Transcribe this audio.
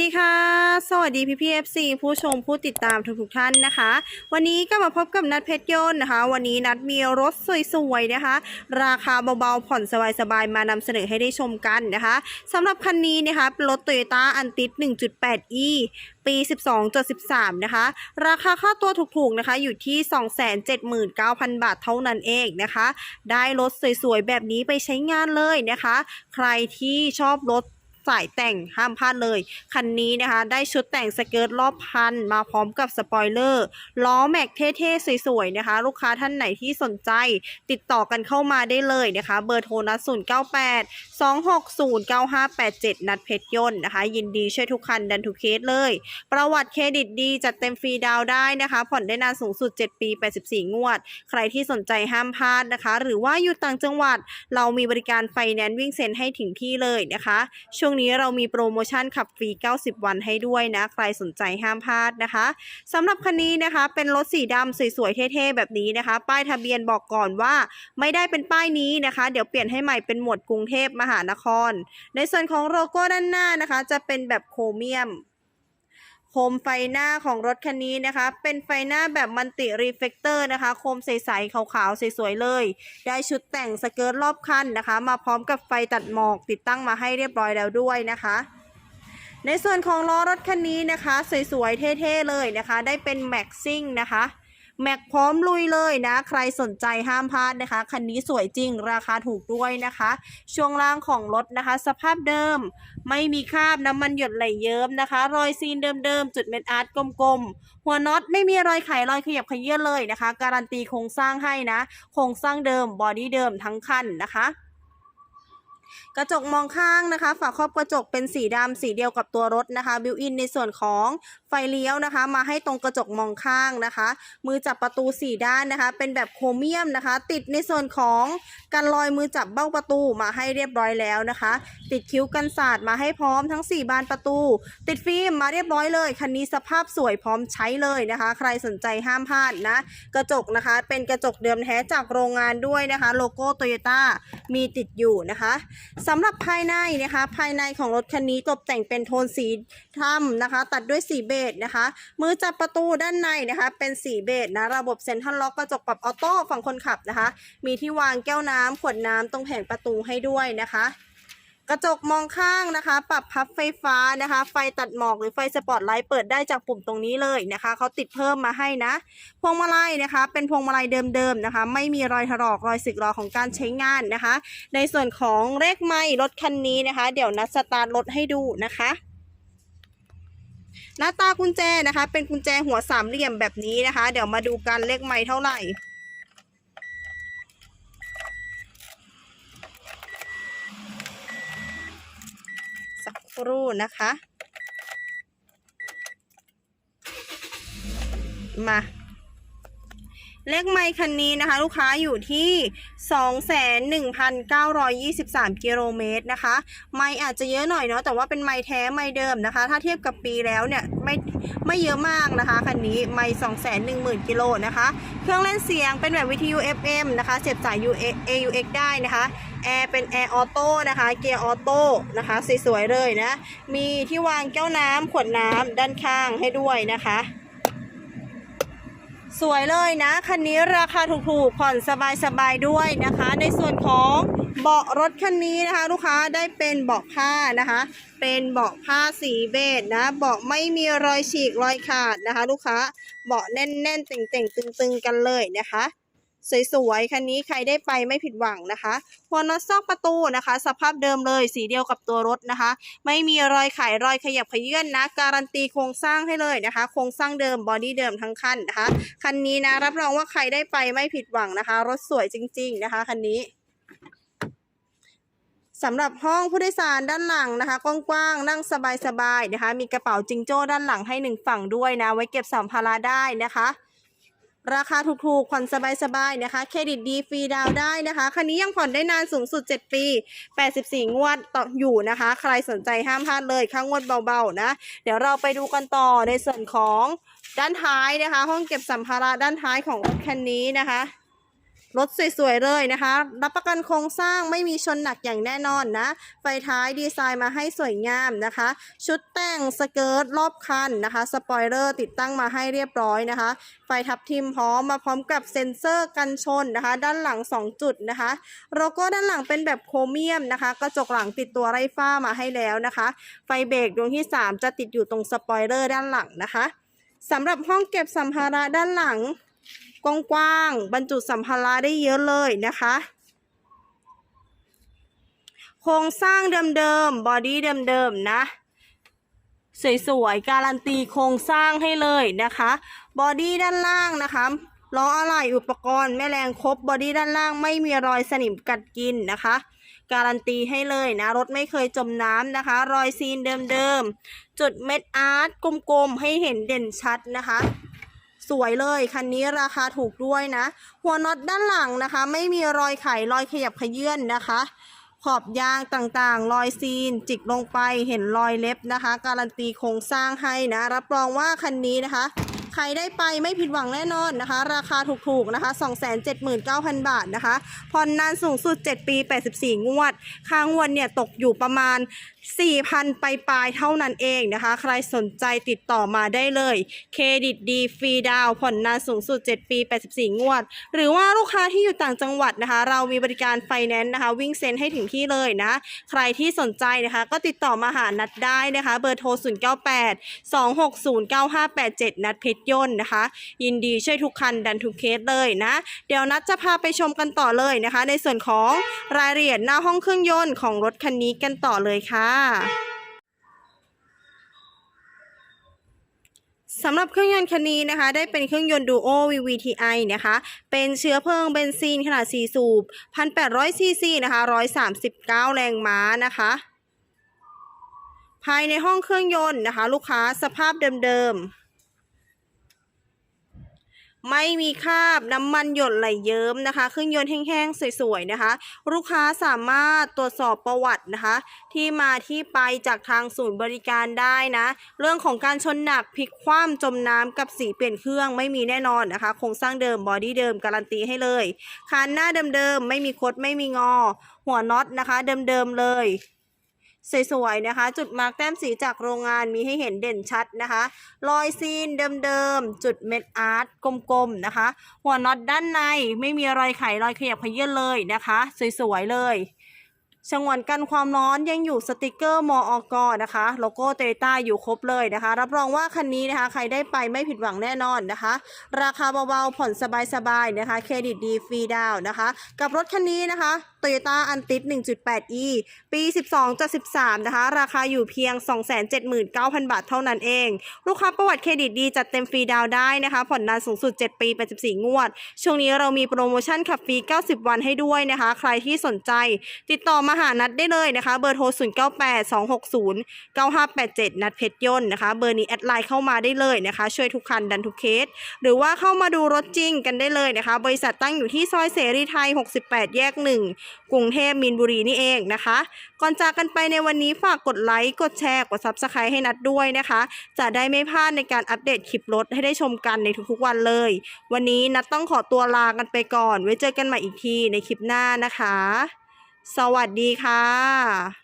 ดีค่ะ สวัสดีพี่พีเอฟซีผู้ชมผู้ติดตามทุกทุกๆท่านนะคะ วันนี้ก็มาพบกับนัดเพชรยนต์นะคะ วันนี้นัดมีรถสวยๆนะคะ ราคาเบาๆผ่อนสบายๆมานำเสนอให้ได้ชมกันนะคะสำหรับคันนี้นะคะเป็นรถ Toyota a n t i s 1.8e ปี 12.13 นะคะ ราคาค่าตัวถูกๆนะคะอยู่ที่ 279,000 บาทเท่านั้นเองนะคะ ได้รถสวยๆแบบนี้ไปใช้งานเลยนะคะ ใครที่ชอบรถ สายแต่งห้ามพลาดเลย คันนี้นะคะได้ชุดแต่งสเกิร์ตรอบพันมาพร้อมกับสปอยเลอร์ล้อแม็กเท่ๆสวยๆนะคะ ลูกค้าท่านไหนที่สนใจ ติดต่อกันเข้ามาได้เลยนะคะ เบอร์โทรนัด098 260 9587 นัดเพชรยนต์นะคะ ยินดีช่วยทุกคันดันทุกเคสเลย ประวัติเครดิตดีจัดเต็มฟรีดาวได้นะคะ ผ่อนได้นานสูงสุด 7 ปี 84 งวด ใครที่สนใจห้ามพลาดนะคะ หรือว่าอยู่ต่างจังหวัด เรามีบริการไฟแนนซ์วิ่งเซ็นให้ถึงที่เลยนะคะช่วงนี้เรามีโปรโมชั่นขับฟรี 90 วันให้ด้วยนะ ใครสนใจห้ามพลาดนะคะสำหรับคันนี้นะคะเป็นรถสีดำสวยๆเท่ๆแบบนี้นะคะ ป้ายทะเบียนบอกก่อนว่า ไม่ได้เป็นป้ายนี้นะคะ เดี๋ยวเปลี่ยนให้ใหม่เป็นหมวดกรุงเทพมหานคร ในส่วนของโลโก้ด้านหน้านะคะ จะเป็นแบบโครเมียม โคมไฟหน้าของรถคันนี้นะคะ เป็นไฟหน้าแบบมันติรีเฟกเตอร์นะคะ โคมใสๆขาวๆ สวยๆ เลย ได้ชุดแต่งสเกิร์ตรอบคันนะคะ มาพร้อมกับไฟตัดหมอกติดตั้งมาให้เรียบร้อยแล้วด้วยนะคะ ในส่วนของล้อรถคันนี้นะคะ สวยๆ เท่ๆ เลยนะคะ ได้เป็นแม็กซิ่งนะคะ แม็กพร้อมลุยเลยนะ ใครสนใจห้ามพลาดนะคะ คันนี้สวยจริงราคาถูกด้วยนะคะ ช่วงล่างของรถนะคะ สภาพเดิม ไม่มีคราบน้ำมันหยดไหลเยิ้มนะคะ รอยซีนเดิมๆ จุดเม็ดอาร์ตกลมๆ หัวน็อตไม่มีรอยไขรอยขยับขยื่นเลยนะคะ การันตีโครงสร้างให้นะ โครงสร้างเดิมบอดี้เดิมทั้งคันนะคะ กระจกมองข้างนะคะ ฝาครอบกระจกเป็นสีดำสีเดียวกับตัวรถนะคะบิวอินในส่วนของไฟเลี้ยวนะคะ มาให้ตรงกระจกมองข้างนะคะ มือจับประตูสี่ด้านนะคะ เป็นแบบโครเมียมนะคะ ติดในส่วนของกันรอยมือจับเบ้าประตูมาให้เรียบร้อยแล้วนะคะ ติดคิ้วกันศาสตร์มาให้พร้อมทั้ง 4 บานประตู ติดฟิล์มมาเรียบร้อยเลยคันนี้สภาพสวยพร้อมใช้เลยนะคะ ใครสนใจห้ามพลาดนะ กระจกนะคะ เป็นกระจกเดิมแท้จากโรงงานด้วยนะคะ โลโก้โตโยต้า มีติดอยู่นะคะสำหรับภายในนะคะ ภายในของรถคันนี้ตกแต่งเป็นโทนสีทำนะคะ ตัดด้วยสีเบจนะคะ มือจับประตูด้านในนะคะ เป็นสีเบจนะระบบเซ็นทรัลล็อกกระจกปรับออโต้ฝั่งคนขับนะคะ มีที่วางแก้วน้ำขวดน้ำตรงแผงประตูให้ด้วยนะคะ กระจกมองข้างนะคะ ปรับพับไฟฟ้านะคะ ไฟตัดหมอกหรือไฟสปอตไลท์เปิดได้จากปุ่มตรงนี้เลยนะคะเขาติดเพิ่มมาให้นะ พวงมาลัยนะคะ เป็นพวงมาลัยเดิมๆนะคะ ไม่มีรอยถลอกรอยสึกหรอของการใช้งานนะคะ ในส่วนของเลขไม้รถคันนี้นะคะ เดี๋ยวนัดสตาร์ทรถให้ดูนะคะหน้าตากุญแจนะคะ เป็นกุญแจหัวสามเหลี่ยมแบบนี้นะคะ เดี๋ยวมาดูกันเลขไม้เท่าไหร่ ครู่นะคะ มาเลขไมค์คันนี้นะคะ ลูกค้าอยู่ที่ 21,923 กิโลเมตรนะคะ ไมค์อาจจะเยอะหน่อยเนาะแต่ว่าเป็นไมค์แท้ไมค์เดิมนะคะ ถ้าเทียบกับปีแล้วเนี่ยไม่ ไม่เยอะมากนะคะคันนี้ไมค์210,000กิโลนะคะ เครื่องเล่นเสียงเป็นแบบวิทยุ FM นะคะเสียบสาย U AUX ได้นะคะแอร์เป็นแอร์ออโต้นะคะ เกียร์ออโต้นะคะสวยๆเลยนะ มีที่วางแก้วน้ำขวดน้ำด้านข้างให้ด้วยนะคะ สวยเลยนะ คันนี้ราคาถูกๆผ่อนสบายๆด้วยนะคะ ในส่วนของ เบาะรถคันนี้นะคะ ลูกค้าได้เป็นเบาะผ้านะคะ เป็นเบาะผ้าสีเบจนะเบาะไม่มีรอยฉีกรอยขาดนะคะ ลูกค้าเบาะแน่นๆเต่งๆ ตึงๆ กันเลยนะคะสวยๆ คันนี้ใครได้ไปไม่ผิดหวังนะคะหัวน็อตซอกประตูนะคะ สภาพเดิมเลยสีเดียวกับตัวรถนะคะ ไม่มีรอยไขรอยขยับขยื่นนะ การันตีโครงสร้างให้เลยนะคะ โครงสร้างเดิมบอดี้เดิมทั้งคันนะคะ คันนี้นะรับรองว่าใครได้ไปไม่ผิดหวังนะคะ รถสวยจริง ๆ นะคะคันนี้ สำหรับห้องผู้โดยสารด้านหลังนะคะ กว้างๆนั่งสบายๆนะคะ มีกระเป๋าจิงโจ้ด้านหลังให้หนึ่งฝั่งด้วยนะ ไว้เก็บสัมภาระได้นะคะ ราคาถูกๆผ่อนสบายๆนะคะ เครดิตดีฟรีดาวได้นะคะ คันนี้ยังผ่อนได้นานสูงสุด 7 ปี 84 งวดต่ออยู่นะคะ ใครสนใจห้ามพลาดเลยค่างวดเบาๆนะ เดี๋ยวเราไปดูกันต่อในส่วนของด้านท้ายนะคะ ห้องเก็บสัมภาระด้านท้ายของรถคันนี้นะคะ รถสวยๆเลยนะคะ รับประกันโครงสร้างไม่มีชนหนักอย่างแน่นอนนะ ไฟท้ายดีไซน์มาให้สวยงามนะคะ ชุดแต่งสเกิร์ตรอบคันนะคะ สปอยเลอร์ติดตั้งมาให้เรียบร้อยนะคะ ไฟทับทิมพร้อมมาพร้อมกับเซ็นเซอร์กันชนนะคะ ด้านหลัง 2 จุดนะคะโลโก้ด้านหลังเป็นแบบโครเมียมนะคะ กระจกหลังติดตัวไร้ฝ้ามาให้แล้วนะคะ ไฟเบรกดวงที่ 3 จะติดอยู่ตรงสปอยเลอร์ด้านหลังนะคะสำหรับห้องเก็บสัมภาระด้านหลัง กว้างๆบรรจุสัมภาระได้เยอะเลยนะคะ โครงสร้างเดิมๆบอดี้เดิมๆนะสวยๆ การันตีโครงสร้างให้เลยนะคะ บอดี้ด้านล่างนะคะ ล้ออะไหล่อุปกรณ์แม่แรงครบบอดี้ด้านล่างไม่มีรอยสนิมกัดกินนะคะ การันตีให้เลยนะ รถไม่เคยจมน้ำนะคะ รอยซีนเดิมๆ จุดเม็ดอาร์ตกลมๆ ให้เห็นเด่นชัดนะคะ สวยเลยคันนี้ราคาถูกด้วยนะ หัวน็อตด้านหลังนะคะ ไม่มีรอยไขรอยขยับขยื่นนะคะ ขอบยางต่างๆ รอยซีน จิกลงไปเห็นรอยเล็บนะคะ การันตีโครงสร้างให้นะ รับรองว่าคันนี้นะคะ ใครได้ไปไม่ผิดหวังแน่นอนนะคะ ราคาถูกๆนะคะ 279,000 บาทนะคะผ่อนนานสูงสุด 7 ปี 84 งวดค่างวดเนี่ยตกอยู่ประมาณ 4,000 ไปปลายเท่านั้นเองนะคะ ใครสนใจติดต่อมาได้เลย เครดิตดีฟรีดาวผ่อนนานสูงสุด 7 ปี 84 งวด หรือว่าลูกค้าที่อยู่ต่างจังหวัดนะคะ เรามีบริการไฟแนนซ์นะคะ วิ่งเซ็นให้ถึงที่เลยนะ ใครที่สนใจนะคะก็ติดต่อมาหานัดได้นะคะ เบอร์โทร 098 260 9587 นัดเพชรยนต์นะคะ ยินดีช่วยทุกคันดันทุกเคสเลยนะ เดี๋ยวนัดจะพาไปชมกันต่อเลยนะคะ ในส่วนของรายละเอียดหน้าห้องเครื่องยนต์ของรถคันนี้กันต่อเลยค่ะสำหรับเครื่องยนต์คันนี้นะคะ ได้เป็นเครื่องยนต์ Duo VVTi นะคะ เป็นเชื้อเพลิงเบนซินขนาด 4 สูบ 1,800 ซีซีนะคะ 139 แรงม้านะคะ ภายในห้องเครื่องยนต์นะคะ ลูกค้าสภาพเดิมๆ ไม่มีคราบน้ำมันหยดไหลเยิ้มนะคะเครื่องยนต์แห้งๆสวยๆนะคะ ลูกค้าสามารถตรวจสอบประวัตินะคะ ที่มาที่ไปจากทางศูนย์บริการได้นะ เรื่องของการชนหนักพลิกคว่ำจมน้ำกับสีเปลี่ยนเครื่องไม่มีแน่นอนนะคะโครงสร้างเดิมบอดี้เดิมการันตีให้เลยคานหน้าเดิมๆไม่มีคดไม่มีงอ หัวน็อตนะคะ เดิมๆเลย สวยๆนะคะ จุดมาร์กแต้มสีจากโรงงานมีให้เห็นเด่นชัดนะคะ รอยซีนเดิมๆ จุดเม็ดอาร์ตกลมๆนะคะ หัวน็อตด้านในไม่มีรอยไขรอยขยับขยื่นเลยนะคะ สวยๆเลยฉงวนกันความร้อนยังอยู่สติกเกอร์มออกนะคะ โลโก้เตต้าอยู่ครบเลยนะคะ รับรองว่าคันนี้นะคะ ใครได้ไปไม่ผิดหวังแน่นอนนะคะ ราคาเบาๆผ่อนสบายๆนะคะ เครดิตดีฟรีดาวนะคะ กับรถคันนี้นะคะ Toyota a n t i s 1.8e ปี 12.13 นะคะ ราคาอยู่เพียง 279,000 บาทเท่านั้นเอง ลูกค้าประวัติเครดิตดีจัดเต็มฟรีดาวได้นะคะ ผ่อนนานสูงสุด 7 ปี 84 งวด ช่วงนี้เรามีโปรโมชั่นขับฟรี 90 วันให้ด้วยนะคะ ใครที่สนใจ ติดต่อมาหานัดได้เลยนะคะ เบอร์โทร 098 260 9587 นัดเพชรยนต์นะคะ เบอร์นี้แอดไลน์เข้ามาได้เลยนะคะ ช่วยทุกคันดันทุกเคส หรือว่าเข้ามาดูรถจริงกันได้เลยนะคะ บริษัทตั้งอยู่ที่ซอยเสรีไทย 68 แยก 1กรุงเทพมีนบุรีนี่เองนะคะ ก่อนจากกันไปในวันนี้ฝากกดไลค์กดแชร์กด Subscribe ให้นัดด้วยนะคะ จะได้ไม่พลาดในการอัปเดตคลิปรถให้ได้ชมกันในทุกๆวันเลย วันนี้นัดต้องขอตัวลากันไปก่อน ไว้เจอกันใหม่อีกทีในคลิปหน้านะคะ สวัสดีค่ะ